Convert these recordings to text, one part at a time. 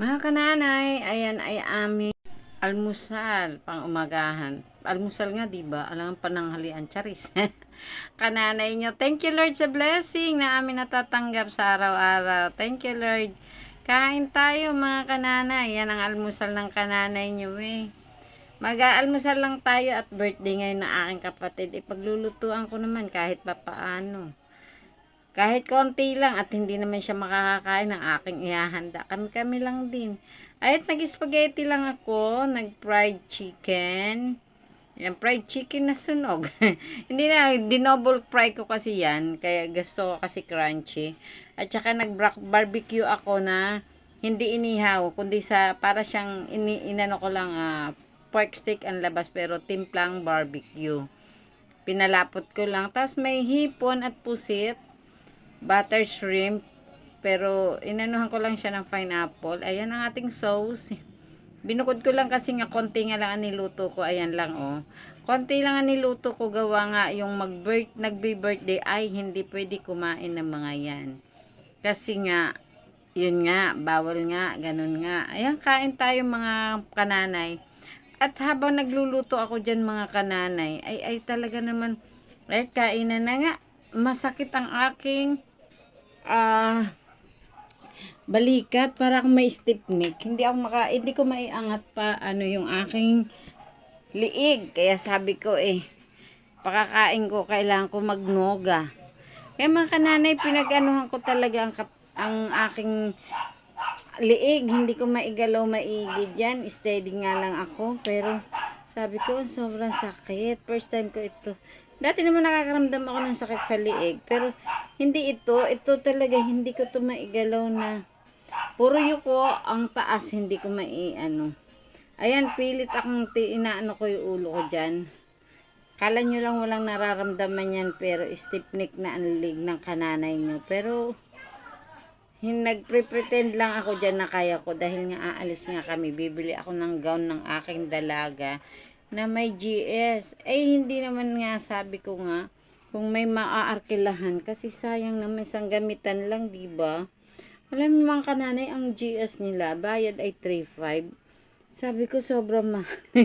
Mga kananay, ayan ay aming almusal pang umagahan. Almusal nga, di ba? Alam pananghalian, charis. kananay nyo. Thank you, Lord, sa blessing na amin natatanggap sa araw-araw. Thank you, Lord. Kain tayo, mga kananay. Yan ang almusal ng kananay nyo, eh. Mag-aalmusal lang tayo at birthday ngayon ng aking kapatid. Ipaglulutuan ko naman kahit papaano. Kahit konti lang at hindi naman siya makakakain ng aking ihahanda. Kami-kami lang din. Ayat nag-spaghetti lang ako, nag-fried chicken. Yan, fried chicken na sunog. hindi na, dinoble fry ko kasi yan. Kaya gusto ko kasi crunchy. At saka nag-barbecue ako na hindi inihaw, kundi sa, para siyang ini, inano ko lang, ah, pork steak ang labas pero timplang barbecue. Pinalapot ko lang. Tapos may hipon at pusit butter shrimp. Pero, inanuhan ko lang siya ng pineapple. Ayan ang ating sauce. Binukod ko lang kasi nga konti nga lang ang niluto ko. Ayan lang, oh. Konti lang ang niluto ko. Gawa nga yung mag-birth, nagbe-birthday ay hindi pwede kumain ng mga yan. Kasi nga, yun nga, bawal nga, ganun nga. Ayan, kain tayo mga kananay. At habang nagluluto ako dyan mga kananay, ay, ay talaga naman, ay kainan na nga. Masakit ang aking ah balikat para akong may stiff neck. Hindi ako maka hindi ko maiangat pa ano yung aking liig. Kaya sabi ko eh pakakain ko kailangan ko magnoga. Kaya mga kananay pinag-anuhan ko talaga ang, kap- ang aking liig. Hindi ko maigalaw maigi dyan. Steady nga lang ako. Pero sabi ko sobrang sakit. First time ko ito. Dati naman nakakaramdam ako ng sakit sa liig. Pero hindi ito. Ito talaga hindi ko to maigalaw na puro yuko ang taas. Hindi ko mai ano. Ayan, pilit akong inaano ko yung ulo ko dyan. Kala nyo lang walang nararamdaman yan pero stiff neck na ang lig ng kananay nyo. Pero nagpre-pretend lang ako dyan na kaya ko dahil nga aalis nga kami. Bibili ako ng gown ng aking dalaga na may GS. Eh, hindi naman nga sabi ko nga kung may maaarkilahan kasi sayang naman isang gamitan lang, di ba? Alam mo mga kananay, ang GS nila, bayad ay 3.5. Sabi ko, sobrang mahal.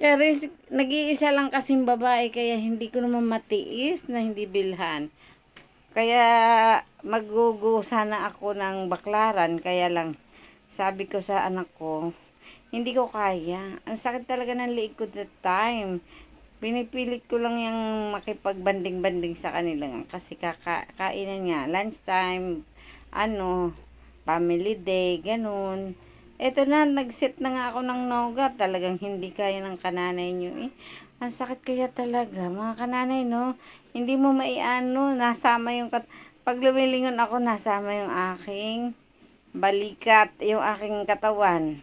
Charis, nag-iisa lang kasing babae, kaya hindi ko naman matiis na hindi bilhan. Kaya magugo sana ako ng baklaran, kaya lang sabi ko sa anak ko, hindi ko kaya. Ang sakit talaga ng liig ko time. Pinipilit ko lang yung makipagbanding-banding sa kanila nga. Kasi kakainan nga, lunchtime, ano, family day, ganun. Eto na, nag-set na nga ako ng noga. Talagang hindi kaya ng kananay nyo eh. Ang sakit kaya talaga, mga kananay, no? Hindi mo maiano, nasama yung... Kat- Pag lumilingon ako, nasama yung aking balikat, yung aking katawan.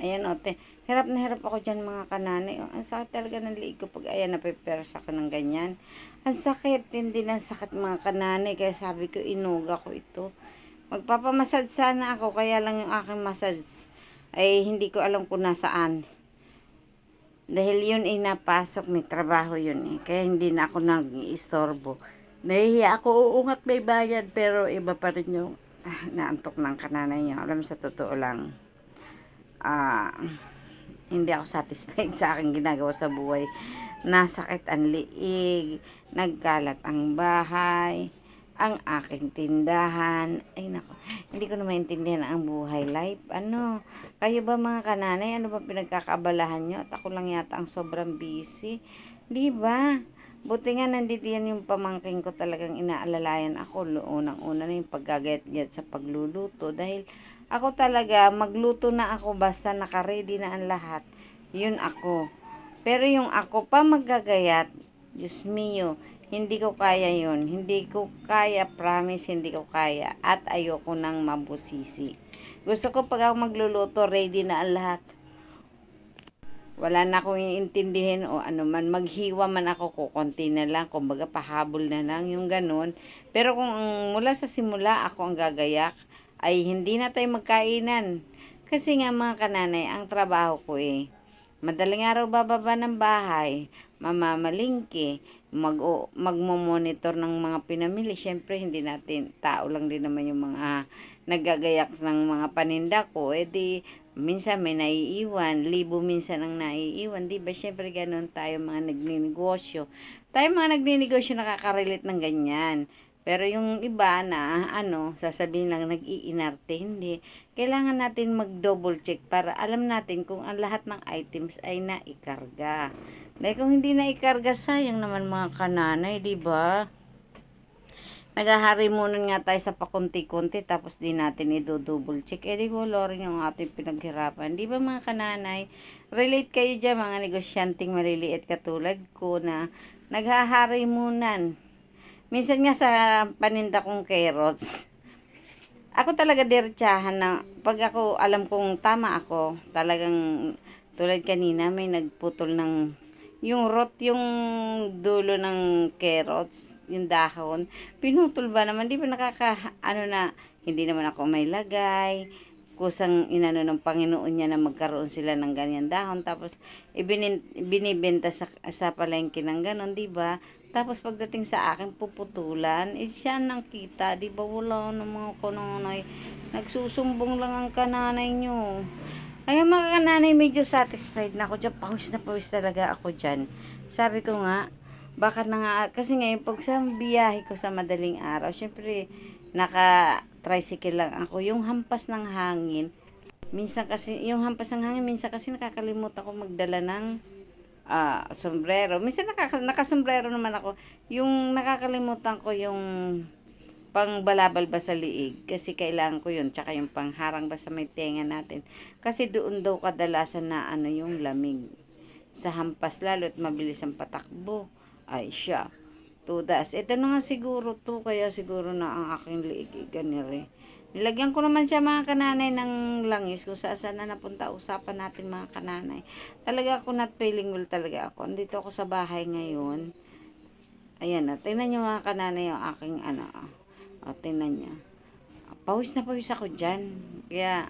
Ayan, o, te. Hirap na hirap ako dyan, mga kananay. Oh, ang sakit talaga ng liig ko pag ayan, napiperas ako ng ganyan. Ang sakit, hindi na sakit mga kananay. Kaya sabi ko, inuga ko ito. Magpapamasad sana ako, kaya lang yung aking massage ay hindi ko alam kung nasaan. Dahil yun ay napasok, may trabaho yun eh. Kaya hindi na ako nag-istorbo. Nahihiya ako, uungat may bayad, pero iba pa rin yung ah, naantok ng kananay niyo. Alam sa totoo lang, ah, hindi ako satisfied sa aking ginagawa sa buhay. Nasakit ang liig, nagkalat ang bahay, ang aking tindahan. Ay nako, hindi ko na maintindihan ang buhay life. Ano, kayo ba mga kananay, ano ba pinagkakabalahan nyo? At ako lang yata ang sobrang busy. Di ba? Buti nga nandito yan yung pamangking ko talagang inaalalayan ako. Unang-una na yung paggagayat-gayat sa pagluluto. Dahil ako talaga, magluto na ako basta nakaready na ang lahat. Yun ako. Pero yung ako pa maggagayat, Diyos mio, hindi ko kaya yun. Hindi ko kaya, promise, hindi ko kaya. At ayoko nang mabusisi. Gusto ko pag ako magluluto, ready na ang lahat. Wala na akong iintindihin o ano man, maghiwa man ako, kukunti na lang, kumbaga pahabol na lang, yung ganun. Pero kung mula sa simula ako ang gagayak, ay hindi na tayo magkainan. Kasi nga mga kananay, ang trabaho ko eh, madaling araw bababa ng bahay, mamamalingki, mag magmo-monitor ng mga pinamili. Siyempre, hindi natin, tao lang din naman yung mga nagagayak ng mga paninda ko, eh di, minsan may naiiwan, libo minsan ang naiiwan, di ba? Siyempre ganun tayo mga nagninegosyo. Tayo mga nagninegosyo nakaka-relate ng ganyan. Pero yung iba na, ano, sasabihin lang nag-iinarte, hindi. Kailangan natin mag-double check para alam natin kung ang lahat ng items ay naikarga. Dahil kung hindi naikarga, sayang naman mga kananay, di ba? Naghahari muna nga tayo sa pakunti-kunti tapos di natin i-double check. Eh di rin yung ating pinaghirapan. Di ba mga kananay? Relate kayo dyan mga negosyanteng maliliit katulad ko na naghahari muna. Minsan nga sa paninda kong carrots, ako talaga diretsahan na pag ako alam kong tama ako, talagang tulad kanina may nagputol ng yung rot yung dulo ng carrots, yung dahon, pinutol ba naman, di ba nakaka, ano na, hindi naman ako may lagay, kusang inano ng Panginoon niya na magkaroon sila ng ganyan dahon, tapos ibinin, binibenta sa, sa palengke ng ganon, di ba? Tapos pagdating sa akin, puputulan, eh siya nang kita, di ba wala ng mga kananay, nagsusumbong lang ang kananay nyo. Ay, mga kananay, medyo satisfied na ako dyan. Pawis na pawis talaga ako dyan. Sabi ko nga, baka na nga, kasi ngayon, pag sa biyahe ko sa madaling araw, syempre, naka-tricycle lang ako. Yung hampas ng hangin, minsan kasi, yung hampas ng hangin, minsan kasi nakakalimutan ko magdala ng ah sombrero. Minsan nakaka, nakasombrero naman ako. Yung nakakalimutan ko yung pangbalabal ba sa liig kasi kailangan ko yun tsaka yung pangharang ba sa may tenga natin kasi doon daw kadalasan na ano yung lamig sa hampas lalo at mabilis ang patakbo ay siya tudas. Ito na nga siguro to kaya siguro na ang aking liig ganire nilagyan ko naman siya mga kananay ng langis kung saan saan na napunta. Usapan natin mga kananay. Talaga ako not feeling well talaga ako. Andito ako sa bahay ngayon. Ayan na. Tingnan nyo mga kananay yung aking ano o, tingnan niya. Pawis na pawis ako dyan. Kaya,